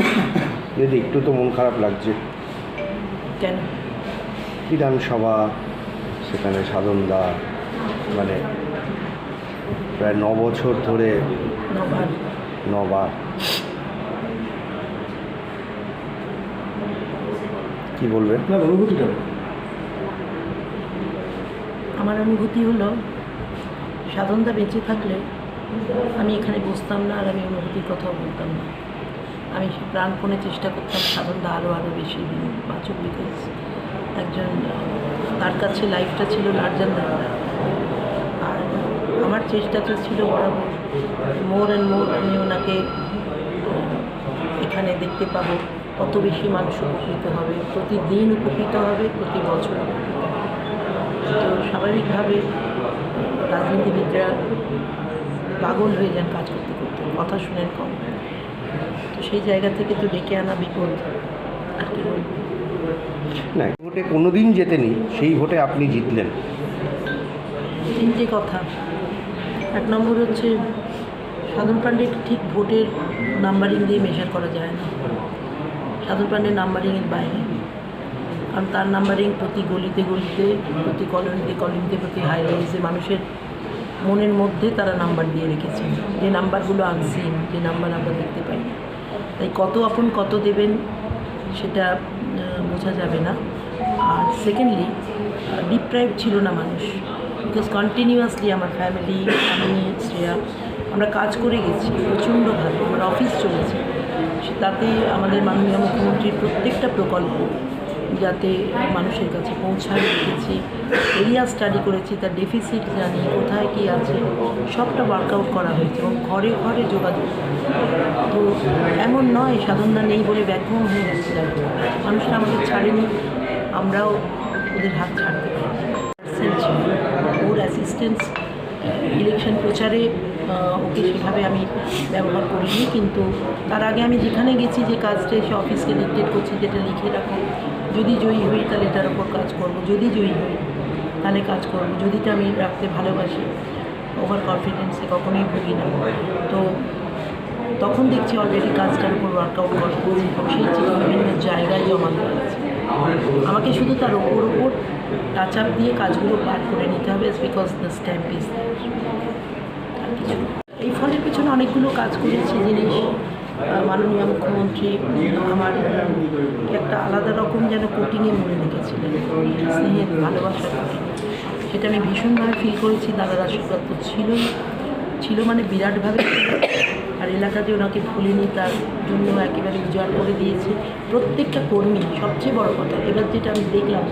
যদি একটু তো মন খারাপ লাগছে। কেন? বিধানসভা সেখানে সাধনদা মানে প্রায় ন বছর ধরে নবার। কি বলবেন অনুভূতিটা। আমার অনুভূতি হলো সাধনদা বেঁচে থাকলে আমি এখানে বসতাম না আর আমি অনুভূতির কথাও বলতাম না। আমি সে প্রাণপণে চেষ্টা করতাম সাধনদা আরও আরও বেশি দিন বাঁচুক বিকজ একজন তার কাছে লাইফটা ছিল লার্জার দ্যান আর আমার চেষ্টাটা ছিল বরাবর মোর অ্যান্ড মোর আমি ওনাকে এখানে দেখতে পাবো। কত বেশি মানুষ উপকৃত হবে, প্রতিদিন উপকৃত হবে, প্রতি বছর তো স্বাভাবিকভাবে রাজনীতিবিদরা পাগল হয়ে যান কাজ করতে করতে, কথা শুনেন কম। তো সেই জায়গা থেকে তো ডেকে আনা বিপদ। আর কি না ভোটে কোনো দিন জেতেনি সেই ভোটে আপনি জিতলেন। তিনটে কথা। এক নম্বর হচ্ছে সাধন পাণ্ডে ঠিক ভোটের নাম্বারিং দিয়ে মেজার করা যায় না। সাধন পাণ্ডের নাম্বারিংয়ের বাইরে। কারণ তার নাম্বারিং প্রতি গলিতে গলিতে প্রতি কলোনিতে কলোনিতে প্রতি হাই মানুষের মনের মধ্যে তারা নাম্বার দিয়ে রেখেছেন যে নাম্বারগুলো আনসিন যে নাম্বার আমরা দেখতে পাই। না। তাই কত আপন কত দেবেন সেটা বোঝা যাবে না। আর সেকেন্ডলি ডিপ্রাইভ ছিল না মানুষ। বিকজ কন্টিনিউয়াসলি আমার ফ্যামিলি আমি, শ্রেয়া, আমরা কাজ করে গেছি প্রচণ্ডভাবে। আমার অফিস চলেছে। তাতে আমাদের মাননীয় মুখ্যমন্ত্রীর প্রত্যেকটা প্রকল্প যাতে মানুষের কাছে পৌঁছায় রেখেছি এরিয়া স্টাডি করেছি, তার ডেফিসিট জানি, কোথায় কী আছে, সবটা ওয়ার্কআউট করা হয়েছে এবং ঘরে ঘরে যোগাযোগ। তো এমন নয় সাধনদা নেই বলে ব্যাকগ্রাউন্ড হয়ে যাবে মানুষরা আমাদের ছাড়েনি, আমরাও ওদের হাত ছাড়তে পারি ওর অ্যাসিস্ট্যান্স ইলেকশন প্রচারে ওকে সেভাবে আমি ব্যবহার করিনি, কিন্তু তার আগে আমি যেখানে গেছি যে কাজটা এসে অফিসকে ডিকটেট করছি, যেটা লিখে রাখো। যদি জয়ী হই, তাহলে এটার ওপর কাজ করব। যদি জয়ী হই, তাহলে কাজ করব। যদিটা আমি রাখতে ভালোবাসি ওভার কনফিডেন্সে কখনোই ভুগি না। তো তখন দেখছি অলরেডি কাজটার উপর ওয়ার্কআউট করা এবং সেই চিঠি বিভিন্ন জায়গায় জমা দেওয়া আছে আমাকে শুধু তার ওপর ওপর টাচ আপ দিয়ে কাজগুলো পার করে নিতে হবে বিকজ দ্য স্ট্যাম্প না। এই ফলের পেছনে অনেকগুলো কাজ করেছে জিনিস মাননীয় মুখ্যমন্ত্রী, আমার একটা আলাদা রকম যেন কোটিংয়ে মনে রেখেছিলেন, স্নেহের ভালোবাসা সেটা আমি ভীষণভাবে ফিল করেছি, দাদার আশীর্বাদ তো ছিল ছিল মানে বিরাটভাবে। আর এলাকাতে ওনাকে ভুলিনি তার জন্য একেবারে উজাড় করে দিয়েছে। প্রত্যেকটা কর্মী, সবচেয়ে বড় কথা, এবার যেটা আমি দেখলাম,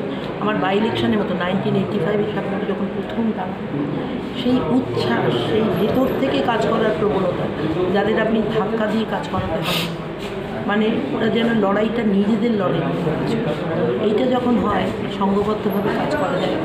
আমার বাই ইলেকশনের মতো নাইনটিন এইটি ফাইভে সামনে যখন প্রথম দাঁড়ান সেই উচ্ছ্বাস, সেই ভেতর থেকে কাজ করার প্রবণতা, যাদের আপনি ধাক্কা দিয়ে কাজ করাতে হবে মানে ওরা যেন লড়াইটা নিজেদের লড়াই এইটা যখন হয়, সঙ্গবদ্ধভাবে কাজ করা যায়।